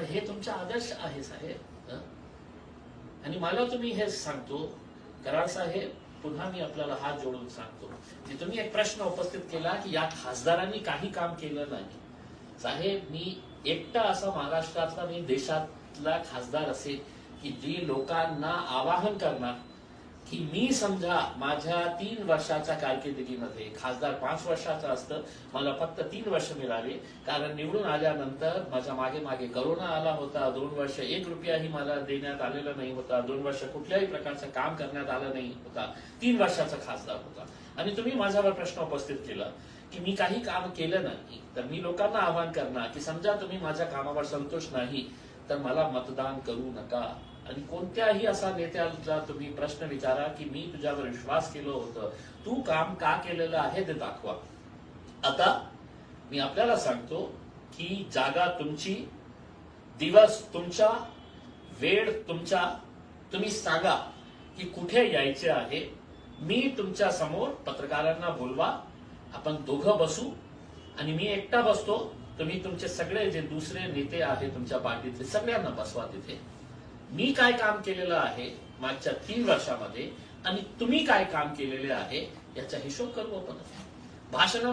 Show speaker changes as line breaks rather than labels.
तर हे तुमचा आदर्श आहे साहेब आणि मला तुम्ही हे सांगतो करार साहेब पुन्हा मी आपल्याला हात जोडून सांगतो. की तुम्ही एक प्रश्न उपस्थित केला की या खासदारांनी काही काम केलं नाही. साहेब मी एकटा असा महाराष्ट्रातला मी देशातला खासदार असेल की जी लोकांना आवाहन करणार की मी समजा माझ्या तीन वर्षाच्या कारकिर्दीमध्ये खासदार पाच वर्षाचं असतं मला फक्त तीन वर्ष मिळाले. कारण निवडून आल्यानंतर माझ्या मागे मागे करोना आला होता. दोन वर्ष एक रुपयाही मला देण्यात आलेला नाही होता. दोन वर्ष कुठल्याही प्रकारचं काम करण्यात आलं नाही होता. तीन वर्षाचा खासदार होता. आणि तुम्ही माझ्यावर प्रश्न उपस्थित केला की मी काही काम केलं नाही तर मी लोकांना आवाहन करणार की समजा तुम्ही माझ्या कामावर संतोष नाही तर मला मतदान करू नका. आणि कोणत्याही असा नेत्याला तुम्ही प्रश्न विचारा की मी तुझ्यावर विश्वास केलं होतं. तू काम का केलेलं आहे ते दाखवा. आता मी आपल्याला सांगतो की जागा तुमची दिवस तुमचा वेळ तुमचा तुम्ही सांगा की कुठे यायचे आहे. मी तुमच्यासमोर पत्रकारांना बोलवा आपण दोघं बसू आणि मी एकटा बसतो. तुम्ही तुमचे सगळे जे दुसरे नेते आहेत तुमच्या पार्टीतले सगळ्यांना बसवा तिथे. मी काय काम केलेलं आहे मागच्या तीन वर्षामध्ये आणि तुम्ही काय काम केलेले आहे याचा हिशोब करू आपण. भाषण